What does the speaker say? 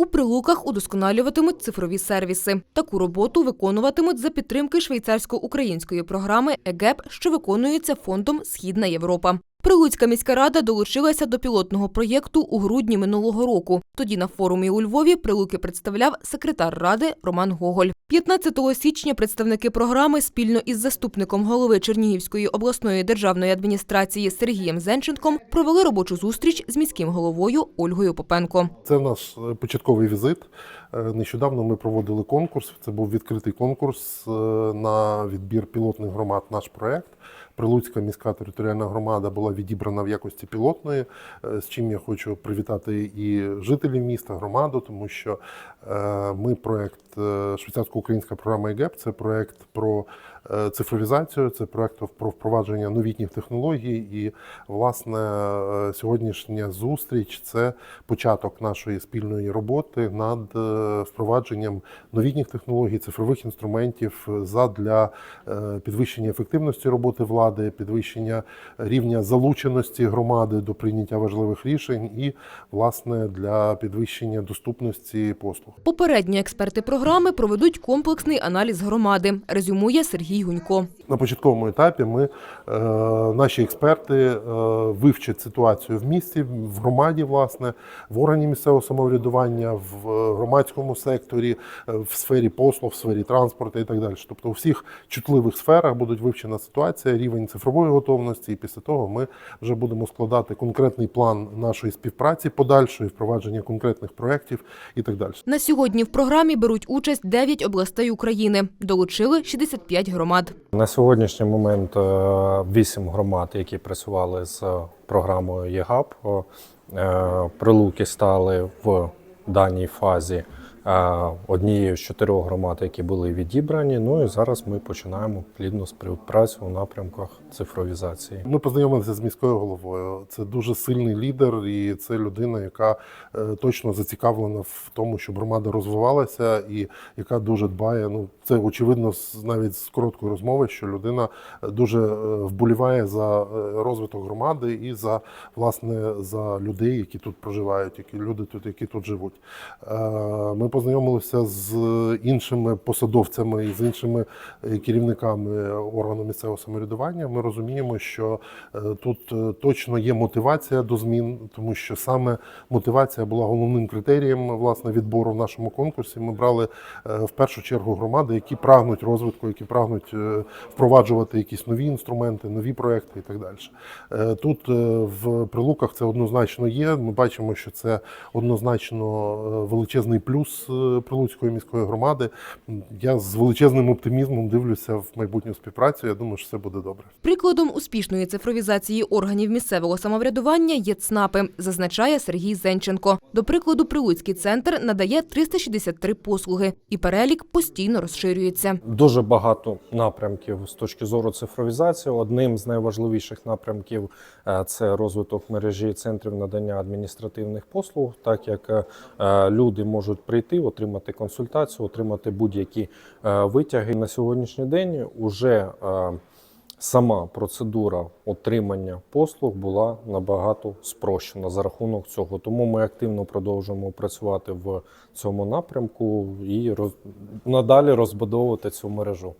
У прилуках удосконалюватимуть цифрові сервіси. Таку роботу виконуватимуть за підтримки швейцарсько-української програми ЕГЕП, що виконується фондом Східна Європа. Прилуцька міська рада долучилася до пілотного проєкту у грудні минулого року. Тоді на форумі у Львові Прилуки представляв секретар ради Роман Гоголь. 15 січня представники програми спільно із заступником голови Чернігівської обласної державної адміністрації Сергієм Зенченком провели робочу зустріч з міським головою Ольгою Попенко. Це наш е, початковий візит. Е, Нещодавно ми проводили конкурс. Це був відкритий конкурс е, на відбір пілотних громад. Наш проект. Прилуцька міська територіальна громада була відібрана в якості пілотної, е, з чим я хочу привітати і жителів міста, громаду, тому що е, ми проект е, швейцарсько-українська програма ЕГЕП це проект про цифровізацію, це проект про впровадження новітніх технологій. І, власне, е, сьогоднішня зустріч це початок нашої спільної роботи над е, впровадженням новітніх технологій, цифрових інструментів задля е, підвищення ефективності роботи влади, підвищення рівня залученості громади до прийняття важливих рішень і, власне, для підвищення доступності послуг. Попередні експерти програми проведуть комплексний аналіз громади, резюмує Сергій Гунько. На початковому етапі ми, е, наші експерти е, вивчать ситуацію в місті, в громаді, власне, в органі місцевого самоврядування, в е, громадському секторі, в сфері послуг, в сфері транспорту і так далі. Тобто у всіх чутливих сферах будуть вивчена ситуація, рівень цифрової готовності, і після того ми вже будемо складати конкретний план нашої співпраці подальшої, впровадження конкретних проєктів і так далі. На сьогодні в програмі беруть участь 9 областей України. Долучили 65 громад. На сьогоднішній момент е, вісім громад, які працювали з програмою ЄГАП, е, прилуки стали в даній фазі. е, однією з чотирьох громад, які були відібрані. Ну і зараз ми починаємо плідну співпрацю у напрямках цифровізації. Ми познайомилися з міською головою. Це дуже сильний лідер, і це людина, яка е, точно зацікавлена в тому, щоб громада розвивалася, і яка дуже дбає. Ну це очевидно навіть з короткої розмови, що людина е, дуже е, вболіває за розвиток громади і за власне за людей, які тут проживають, які люди тут, які тут живуть. Ми познайомилися з іншими посадовцями і з іншими е, керівниками органу місцевого самоврядування. Ми розуміємо, що е, тут е, точно є мотивація до змін, тому що саме мотивація була головним критерієм власне відбору в нашому конкурсі. Ми брали в першу чергу громади, які прагнуть розвитку, які прагнуть впроваджувати якісь нові інструменти, нові проекти і так далі. Тут в прилуках це однозначно є. Ми бачимо, що це однозначно величезний плюс е, прилуцької міської громади. Я з величезним оптимізмом дивлюся в майбутню співпрацю. Я думаю, що все буде добре. Прикладом успішної цифровізації органів місцевого самоврядування є ЦНАПи, зазначає Сергій Зенченко. До прикладу, Прилуцький центр надає 363 послуги, і перелік постійно розширюється. Дуже багато напрямків з точки зору цифровізації. Одним з найважливіших напрямків е, це розвиток мережі центрів надання адміністративних послуг, так як е, люди можуть прийти, отримати консультацію, отримати будь-які е, витяги. На сьогоднішній день уже е, сама процедура отримання послуг була набагато спрощена за рахунок цього. Тому ми активно продовжуємо працювати в цьому напрямку і роз... надалі розбудовувати цю мережу.